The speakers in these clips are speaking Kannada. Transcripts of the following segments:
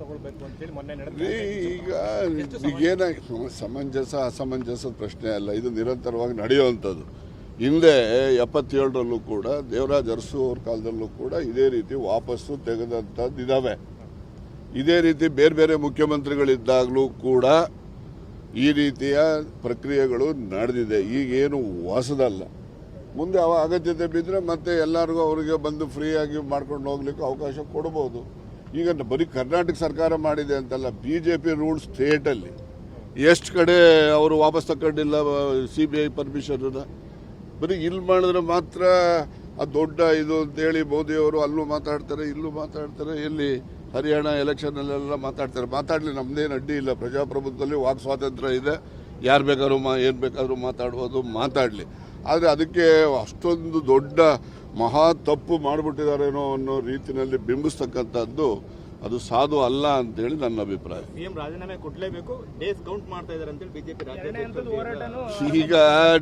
ತಗೊಳ್ಬೇಕು ಮೊನ್ನೆ ನಡೆದ ಈಗ ಸಮಂಜಸ ಅಸಮಂಜಸದ ಪ್ರಶ್ನೆ ಅಲ್ಲ ಇದು ನಿರಂತರವಾಗಿ ನಡೆಯುವಂಥದ್ದು. ಹಿಂದೆ ಎಪ್ಪತ್ತೇಳರಲ್ಲೂ ಕೂಡ ದೇವರಾಜ್ ಅರಸು ಅವ್ರ ಕಾಲದಲ್ಲೂ ಕೂಡ ಇದೇ ರೀತಿ ವಾಪಸ್ಸು ತೆಗೆದಂಥದ್ದು ಇದಾವೆ. ಇದೇ ರೀತಿ ಬೇರೆ ಬೇರೆ ಮುಖ್ಯಮಂತ್ರಿಗಳಿದ್ದಾಗಲೂ ಕೂಡ ಈ ರೀತಿಯ ಪ್ರಕ್ರಿಯೆಗಳು ನಡೆದಿದೆ. ಈಗೇನು ಹೊಸದಲ್ಲ. ಮುಂದೆ ಅವ ಅಗತ್ಯತೆ ಬಿದ್ದರೆ ಮತ್ತೆ ಎಲ್ಲರಿಗೂ ಅವರಿಗೆ ಬಂದು ಫ್ರೀಯಾಗಿ ಮಾಡ್ಕೊಂಡು ಹೋಗ್ಲಿಕ್ಕೆ ಅವಕಾಶ ಕೊಡ್ಬೋದು. ಈಗ ಬರೀ ಕರ್ನಾಟಕ ಸರ್ಕಾರ ಮಾಡಿದೆ ಅಂತಲ್ಲ ಬಿ ಜೆ ಪಿ ರೂಲ್ ಸ್ಟೇಟಲ್ಲಿ ಎಷ್ಟು ಕಡೆ ಅವರು ವಾಪಸ್ ತಗೊಂಡಿಲ್ಲ ಸಿ ಬಿ ಐ ಪರ್ಮಿಷನ್ನ ಬರೀ ಇಲ್ಲಿ ಮಾಡಿದ್ರೆ ಮಾತ್ರ ಆ ದೊಡ್ಡ ಇದು ಅಂತೇಳಿ ಮೋದಿಯವರು ಅಲ್ಲೂ ಮಾತಾಡ್ತಾರೆ, ಇಲ್ಲೂ ಮಾತಾಡ್ತಾರೆ. ಎಲ್ಲಿ ಹರಿಯಾಣ ಎಲೆಕ್ಷನಲ್ಲೆಲ್ಲ ಮಾತಾಡ್ತಾರೆ. ಮಾತಾಡಲಿ ನಮ್ದೇನು ಅಡ್ಡಿ ಇಲ್ಲ. ಪ್ರಜಾಪ್ರಭುತ್ವದಲ್ಲಿ ವಾಕ್ ಸ್ವಾತಂತ್ರ್ಯ ಇದೆ. ಯಾರು ಬೇಕಾದ್ರೂ ಮಾ ಏನು ಬೇಕಾದರೂ ಮಾತಾಡ್ಬೋದು, ಮಾತಾಡಲಿ. ಆದರೆ ಅದಕ್ಕೆ ಅಷ್ಟೊಂದು ದೊಡ್ಡ ಮಹಾ ತಪ್ಪು ಮಾಡಿಬಿಟ್ಟಿದ್ದಾರೇನೋ ಅನ್ನೋ ರೀತಿಯಲ್ಲಿ ಬಿಂಬಿಸ್ತಕ್ಕಂಥದ್ದು ಅದು ಸಾಧು ಅಲ್ಲ ಅಂತೇಳಿ ನನ್ನ ಅಭಿಪ್ರಾಯ. ರಾಜೀನಾಮೆ ಕೊಡ್ಲೇಬೇಕು ಡೇಸ್ ಕೌಂಟ್ ಮಾಡ್ತಾ ಇದಾರೆ ಅಂತೇಳಿ ಬಿಜೆಪಿ ಈಗ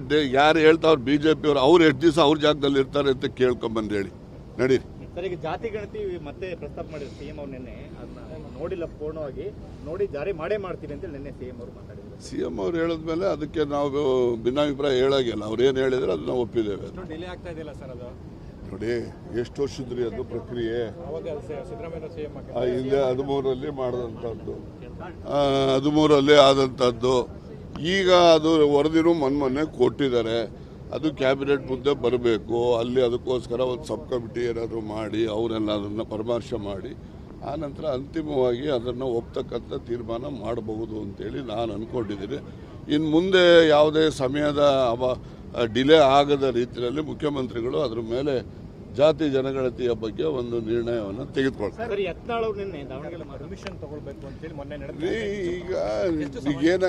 ಡೆ- ಯಾರು ಹೇಳ್ತಾವ್ರು ಬಿ ಜೆ ಪಿಯವರು ಅವ್ರು ಎಷ್ಟು ದಿವಸ ಅವ್ರ ಜಾಗದಲ್ಲಿ ಇರ್ತಾರೆ ಅಂತ ಕೇಳ್ಕೊಂಬಂದು ಹೇಳಿ. ನಡೀರಿ. ಸರ್ ಈಗ ಜಾತಿ ಗಣತಿ ಮತ್ತೆ ಪ್ರಸ್ತಾಪ ಮಾಡಿದ್ರು ಸಿಎಂ ಅವ್ರು ನಿನ್ನೆ ಅದನ್ನ ನೋಡಿಲ್ಲ ಪೂರ್ಣವಾಗಿ. ನೋಡಿ ಜಾರಿ ಮಾಡೇ ಮಾಡ್ತೀವಿ ಅಂತೇಳಿ ನಿನ್ನೆ ಸಿಎಂ ಅವರು ಮಾತಾಡಿದ್ರು. ಸಿ ಎಂ ಅವ್ರು ಹೇಳಿದ್ಮೇಲೆ ಅದಕ್ಕೆ ನಾವು ಭಿನ್ನಾಭಿಪ್ರಾಯ ಹೇಳಾಗಿಲ್ಲ. ಅವ್ರು ಏನು ಹೇಳಿದ್ರೆ ಅದನ್ನ ಒಪ್ಪಿದ್ದೇವೆ. ಡಿಲೇ ಆಗ್ತಾ ಇದೆಯಲ್ಲ ಸರ್ ಅದು. ನೋಡಿ ಎಷ್ಟು ವರ್ಷದ್ರಿ ಅದು ಪ್ರಕ್ರಿಯೆ? ಸ- ಸಿಎಂ ಹಿಂದೆ ಹದಿಮೂರಲ್ಲಿ ಮಾಡಿದಂಥದ್ದು. ಹದಿಮೂರಲ್ಲಿ ಆದಂಥದ್ದು. ಈಗ ಅದು ವರದಿನೂ ಮೊನ್ನೆ ಕೊಟ್ಟಿದ್ದಾರೆ. ಅದು ಕ್ಯಾಬಿನೆಟ್ ಮುಂದೆ ಬರಬೇಕು, ಅಲ್ಲಿ ಅದಕ್ಕೋಸ್ಕರ ಒಂದು ಸಬ್ ಕಮಿಟಿ ಏನಾದರೂ ಮಾಡಿ, ಅವರೆಲ್ಲ ಅದನ್ನು ಪರಾಮರ್ಶೆ ಮಾಡಿ, ಆ ನಂತರ ಅಂತಿಮವಾಗಿ ಅದನ್ನು ಒಪ್ತಕ್ಕಂಥ ತೀರ್ಮಾನ ಮಾಡಬಹುದು ಅಂತೇಳಿ ನಾನು ಅಂದ್ಕೊಂಡಿದ್ದೀನಿ ಇನ್ನು ಮುಂದೆ ಯಾವುದೇ ಸಮಯದ ಅವ ಡಿಲೇ ಆಗದ ರೀತಿಯಲ್ಲಿ ಮುಖ್ಯಮಂತ್ರಿಗಳು ಅದರ ಮೇಲೆ ಜಾತಿ ಜನಗಣತಿಯ ಬಗ್ಗೆ ಒಂದು ನಿರ್ಣಯವನ್ನು ತೆಗೆದುಕೊಳ್ತಾರೆ. ಈಗ ಈಗೇನ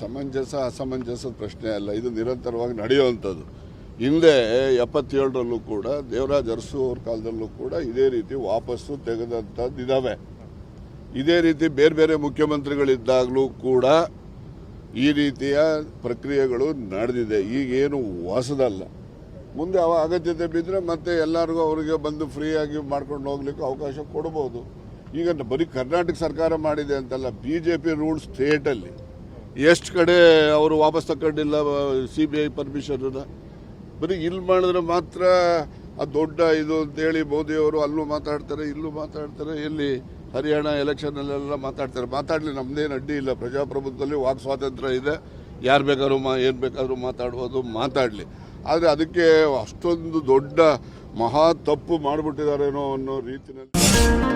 ಸಮಂಜಸ ಅಸಮಂಜಸದ ಪ್ರಶ್ನೆ ಅಲ್ಲ ಇದು ನಿರಂತರವಾಗಿ ನಡೆಯುವಂಥದ್ದು. ಹಿಂದೆ ಎಪ್ಪತ್ತೇಳರಲ್ಲೂ ಕೂಡ ದೇವರಾಜ್ ಅರಸು ಅವ್ರ ಕಾಲದಲ್ಲೂ ಕೂಡ ಇದೇ ರೀತಿ ವಾಪಸ್ಸು ತೆಗೆದಂಥದ್ದು ಇದಾವೆ. ಇದೇ ರೀತಿ ಬೇರೆ ಬೇರೆ ಮುಖ್ಯಮಂತ್ರಿಗಳಿದ್ದಾಗಲೂ ಕೂಡ ಈ ರೀತಿಯ ಪ್ರಕ್ರಿಯೆಗಳು ನಡೆದಿದೆ. ಈಗೇನು ಹೊಸದಲ್ಲ. ಮುಂದೆ ಅವ ಅಗತ್ಯತೆ ಬಿದ್ದರೆ ಮತ್ತೆ ಎಲ್ಲರಿಗೂ ಅವರಿಗೆ ಬಂದು ಫ್ರೀಯಾಗಿ ಮಾಡ್ಕೊಂಡು ಹೋಗ್ಲಿಕ್ಕೆ ಅವಕಾಶ ಕೊಡ್ಬೋದು. ಈಗ ಬರೀ ಕರ್ನಾಟಕ ಸರ್ಕಾರ ಮಾಡಿದೆ ಅಂತಲ್ಲ ಬಿ ಜೆ ಪಿ ರೂಲ್ ಸ್ಟೇಟಲ್ಲಿ ಎಷ್ಟು ಕಡೆ ಅವರು ವಾಪಸ್ ತಗೊಂಡಿಲ್ಲ ಸಿ ಬಿ ಐ ಪರ್ಮಿಷನ್ನ ಬರೀ ಇಲ್ಲಿ ಮಾಡಿದ್ರೆ ಮಾತ್ರ ಆ ದೊಡ್ಡ ಇದು ಅಂತೇಳಿ ಮೋದಿಯವರು ಅಲ್ಲೂ ಮಾತಾಡ್ತಾರೆ, ಇಲ್ಲೂ ಮಾತಾಡ್ತಾರೆ ಇಲ್ಲಿ ಹರಿಯಾಣ ಎಲೆಕ್ಷನಲ್ಲೆಲ್ಲ ಮಾತಾಡ್ತಾರೆ. ಮಾತಾಡಲಿ, ನಮ್ದೇನು ಅಡ್ಡಿ ಇಲ್ಲ. ಪ್ರಜಾಪ್ರಭುತ್ವದಲ್ಲಿ ವಾಕ್ ಸ್ವಾತಂತ್ರ್ಯ ಇದೆ. ಯಾರು ಬೇಕಾದ್ರೂ ಮಾ ಏನು ಬೇಕಾದರೂ ಮಾತಾಡ್ಬೋದು, ಮಾತಾಡಲಿ. ಆದರೆ ಅದಕ್ಕೆ ಅಷ್ಟೊಂದು ದೊಡ್ಡ ಮಹಾ ತಪ್ಪು ಮಾಡಿಬಿಟ್ಟಿದ್ದಾರೇನೋ ಅನ್ನೋ ರೀತಿಯಲ್ಲಿ